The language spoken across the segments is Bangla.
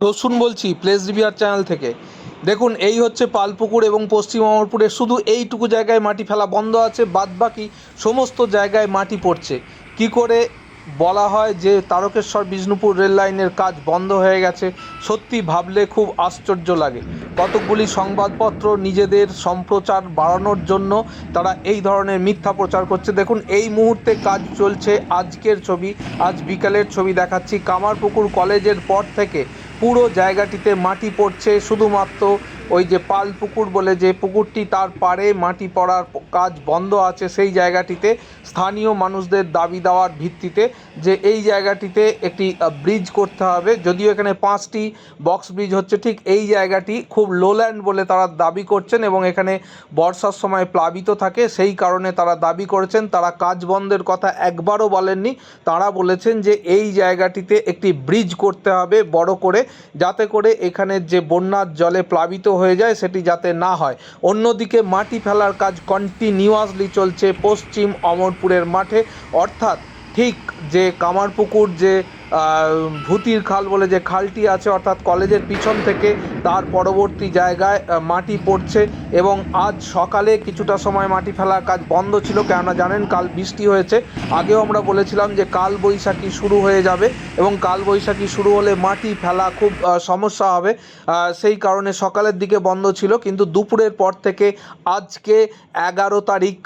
রসুন বলছি, প্লেস রিভিয়ার চ্যানেল থেকে। দেখুন, এই হচ্ছে পালপুকুর এবং পশ্চিম অমরপুরে শুধু এইটুকু জায়গায় মাটি ফেলা বন্ধ আছে, বাদবাকি সমস্ত জায়গায় মাটি পড়ছে। কি করে বলা হয় যে তারকেশ্বর বিষ্ণুপুর রেল লাইনের কাজ বন্ধ হয়ে গেছে, সত্যি ভাবলে খুব আশ্চর্য লাগে। কতকগুলি সংবাদপত্র নিজেদের সম্প্রচার বাড়ানোর জন্য তারা এই ধরনের মিথ্যা প্রচার করছে। দেখুন, এই মুহূর্তে কাজ চলছে আজকের ছবি, আজ বিকালের ছবি দেখাচ্ছি। কামারপুকুর কলেজের পর থেকে পুরো জায়গাটিতে মাটি পড়ছে শুধুমাত্র ওই যে পাল পুকুর বলে যে পুকুরটি তার পাড়ে মাটি পড়ার কাজ বন্ধ আছে, সেই জায়গাটিতে স্থানীয় মানুষদের দাবি দেওয়ার ভিত্তিতে যে এই জায়গাটিতে একটি ব্রিজ করতে হবে। যদিও এখানে পাঁচটি বক্স ব্রিজ হচ্ছে, ঠিক এই জায়গাটি খুব লোল্যান্ড বলে তারা দাবি করছেন এবং এখানে বর্ষার সময় প্লাবিত থাকে, সেই কারণে তারা দাবি করেছেন। তারা কাজ বন্ধের কথা একবারও বলেননি। তারা বলেছেন যে এই জায়গাটিতে একটি ব্রিজ করতে হবে বড় করে, যাতে করে এখানের যে বন্যার জলে প্লাবিত হয়ে যায়, সেটি যাতে না হয়। অন্যদিকে মাটি ফেলার কাজ কন্টিনিউয়াসলি চলছে পশ্চিম অমরপুরের মাঠে। অর্থাৎ ঠিক যে কামারপুকুর যে ভূতির খাল বলে যে খালটি আছে, অর্থাৎ কলেজের পিছন থেকে তার পরবর্তী জায়গায় মাটি পড়ছে এবং আজ সকালে কিছুটা সময় মাটি ফেলার কাজ বন্ধ ছিল। কেননা জানেন, কাল বৃষ্টি হয়েছে। আগেও আমরা বলেছিলাম যে কাল বৈশাখী শুরু হয়ে যাবে এবং কাল বৈশাখী শুরু হলে মাটি ফেলা খুব সমস্যা হবে। সেই কারণে সকালের দিকে বন্ধ ছিল, কিন্তু দুপুরের পর থেকে আজকে এগারো তারিখ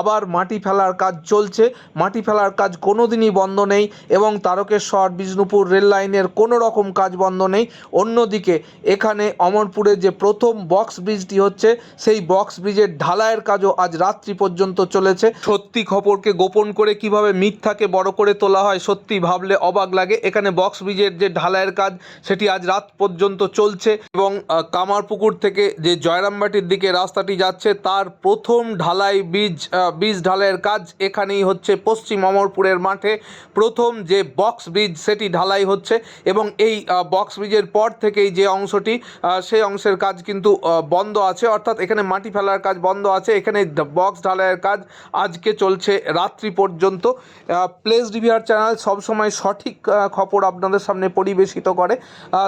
আবার মাটি ফেলার কাজ চলছে। মাটি ফেলার কাজ কোনো দিনই বন্ধ নেই এবং তারকেশ্বর, বিষ্ণুপুর রেল লাইনের কোনো রকম কাজ বন্ধ নেই। অন্যদিকে এখানে অমরপুরে যে প্রথম বক্স ব্রিজটি হচ্ছে সেই বক্স ব্রিজের ঢালাইয়ের কাজও আজ রাত্রি পর্যন্ত চলেছে। সত্যি খবরকে গোপন করে কীভাবে মিথ্যাকে বড় করে তোলা হয় সত্যি ভাবলে অবাক লাগে। এখানে বক্স ব্রিজের যে ঢালাইয়ের কাজ সেটি আজ রাত পর্যন্ত চলছে এবং কামারপুকুর থেকে যে জয়রামবাটির দিকে রাস্তাটি যাচ্ছে তার প্রথম ঢালাই ব্রিজ আহ, ব্রিজ ঢালাইয়ের কাজ এখানেই হচ্ছে পশ্চিম অমরপুরের মাঠে। প্রথম যে বক্স ব্রিজ সেটি ঢালাই হচ্ছে এবং এই বক্স ব্রিজের পর থেকেই যে অংশটি সেই অংশের কাজ কিন্তু বন্ধ আছে। অর্থাৎ এখানে মাটি ফেলার কাজ বন্ধ আছে, এখানে বক্স ঢালাইয়ের কাজ আজকে চলছে রাত্রি পর্যন্ত। প্লেস রিভিয়ার চ্যানেল সবসময় সঠিক খবর আপনাদের সামনে পরিবেশিত করে।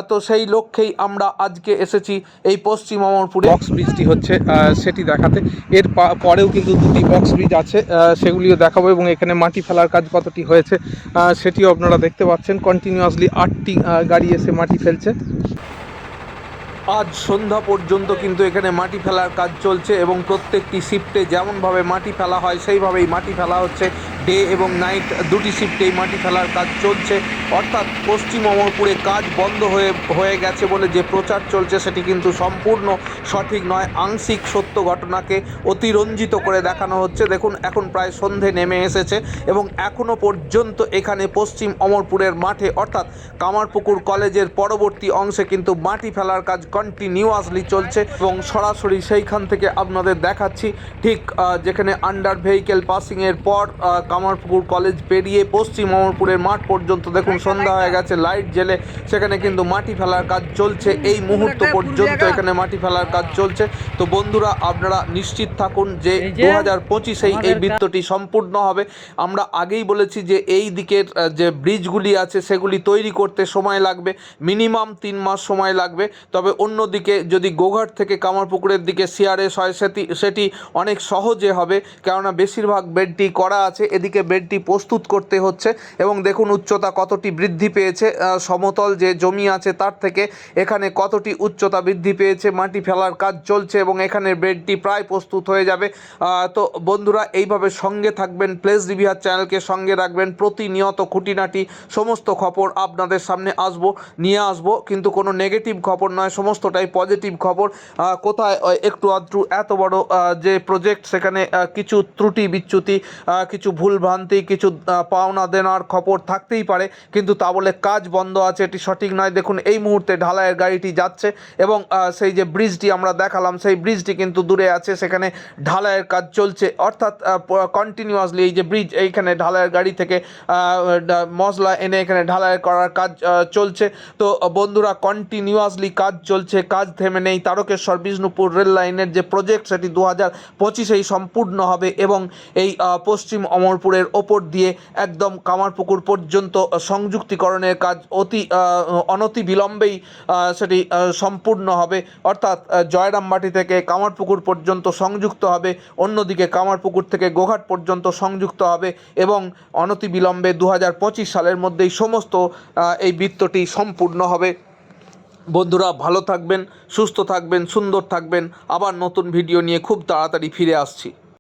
তো সেই লক্ষ্যেই আমরা আজকে এসেছি এই পশ্চিম অমরপুরে। বক্স ব্রিজটি হচ্ছে সেটি দেখাতে। এর পরেও কিন্তু দুটি বক্স ব্রিজ আছে সেগুলিও দেখাবো এবং এখানে মাটি ফেলার কাজ কতটি হয়েছে সেটিও আপনারা দেখতে পাচ্ছেন। কন্টিনিউয়াসলি আটটি গাড়ি এসে মাটি ফেলছে। আজ সন্ধ্যা পর্যন্ত কিন্তু এখানে মাটি ফেলার কাজ চলছে এবং প্রত্যেকটি শিফটে যেমনভাবে মাটি ফেলা হয়, সেইভাবেই মাটি ফেলা হচ্ছে। ডে এবং নাইট দুটি শিফটেই মাটি ফেলার কাজ চলছে। অর্থাৎ পশ্চিম অমরপুরে কাজ বন্ধ হয়ে হয়ে গেছে বলে যে প্রচার চলছে সেটি কিন্তু সম্পূর্ণ সঠিক নয়। আংশিক সত্য ঘটনাকে অতিরঞ্জিত করে দেখানো হচ্ছে। দেখুন, এখন প্রায় সন্ধে নেমে এসেছে এবং এখনও পর্যন্ত এখানে পশ্চিম অমরপুরের মাঠে, অর্থাৎ কামারপুকুর কলেজের পরবর্তী অংশে কিন্তু মাটি ফেলার কাজ কন্টিনিউয়াসলি চলছে এবং সরাসরি সেইখান থেকে আপনাদের দেখাচ্ছি। ঠিক যেখানে আন্ডার ভেহিকেল পাসিংয়ের পর আহ, কামারপুকুর কলেজ পেরিয়ে পশ্চিম অমরপুরের মাঠ পর্যন্ত দেখুন সন্ধ্যা হয়ে গেছে লাইট জেলে সেখানে কিন্তু মাটি ফেলার কাজ চলছে এই মুহূর্ত পর্যন্ত এখানে মাটি ফেলার কাজ চলছে। তো বন্ধুরা আপনারা নিশ্চিত থাকুন যে দু হাজার পঁচিশেই এই বৃত্তটি সম্পূর্ণ হবে। আমরা আগেই বলেছি যে এই দিকের যে ব্রিজগুলি আছে সেগুলি তৈরি করতে সময় লাগবে মিনিমাম তিন মাস সময় লাগবে। তবে অন্যদিকে যদি গোঘাট থেকে কামারপুকুরের দিকে সিআরএস হয় সেটি সেটি অনেক সহজে হবে। কেননা বেশিরভাগ বেডটি করা আছে এদিকে বেডটি প্রস্তুত করতে হচ্ছে এবং দেখুন উচ্চতা কতটি বৃদ্ধি পেয়েছে সমতল যে জমি আছে তার থেকে এখানে কতটি উচ্চতা বৃদ্ধি পেয়েছে, মাটি ফেলার কাজ চলছে এবং এখানে বেডটি প্রায় প্রস্তুত হয়ে যাবে। তো বন্ধুরা, এইভাবে সঙ্গে থাকবেন, প্লেস রিভিয়ার চ্যানেলকে সঙ্গে রাখবেন, প্রতিনিয়ত খুঁটিনাটি, সমস্ত খবর আপনাদের সামনে আসব, নিয়ে আসব, কিন্তু কোনো নেগেটিভ খবর নয়, সমস্তটাই পজিটিভ খবর। কোথায় একটু আধটু এত বড় যে প্রজেক্ট সেখানে কিছু ত্রুটি বিচ্যুতি কিছু কিছু ভুলভ্রান্তি কিছু পাওনা দেনার খবর থাকতেই পারে, কিন্তু তা বলে কাজ বন্ধ আছে, এটি সঠিক নয়। দেখুন, এই মুহূর্তে ঢালাইয়ের গাড়িটি যাচ্ছে এবং সেই যে ব্রিজটি আমরা দেখালাম, সেই ব্রিজটি কিন্তু দূরে আছে, সেখানে ঢালাইয়ের কাজ চলছে। অর্থাৎ কন্টিনিউয়াসলি এই যে ব্রিজ, এইখানে ঢালাইয়ের গাড়ি থেকে মশলা এনে এখানে ঢালাই করার কাজ চলছে। তো, বন্ধুরা কন্টিনিউয়াসলি কাজ চলছে, কাজ থেমে নেই। তারকেশ্বর, বিষ্ণুপুর রেল লাইনের যে প্রজেক্ট সেটি দু হাজার পঁচিশেই সম্পূর্ণ হবে এবং এই পশ্চিম অমর অমরপুরের ওপর দিয়ে একদম কামারপুকুর পর্যন্ত সংযুক্তিকরণের কাজ অতি অনতি বিলম্বেই সেটি সম্পূর্ণ হবে। অর্থাৎ জয়রামবাটি থেকে কামারপুকুর পর্যন্ত সংযুক্ত হবে, অন্যদিকে কামারপুকুর থেকে গোঘাট পর্যন্ত সংযুক্ত হবে এবং অনতি বিলম্বে দু হাজার পঁচিশ সালের মধ্যেই সমস্ত এই বৃত্তটি সম্পূর্ণ হবে। বন্ধুরা, ভালো থাকবেন, সুস্থ থাকবেন, সুন্দর থাকবেন। আবার নতুন ভিডিও নিয়ে খুব তাড়াতাড়ি ফিরে আসছি।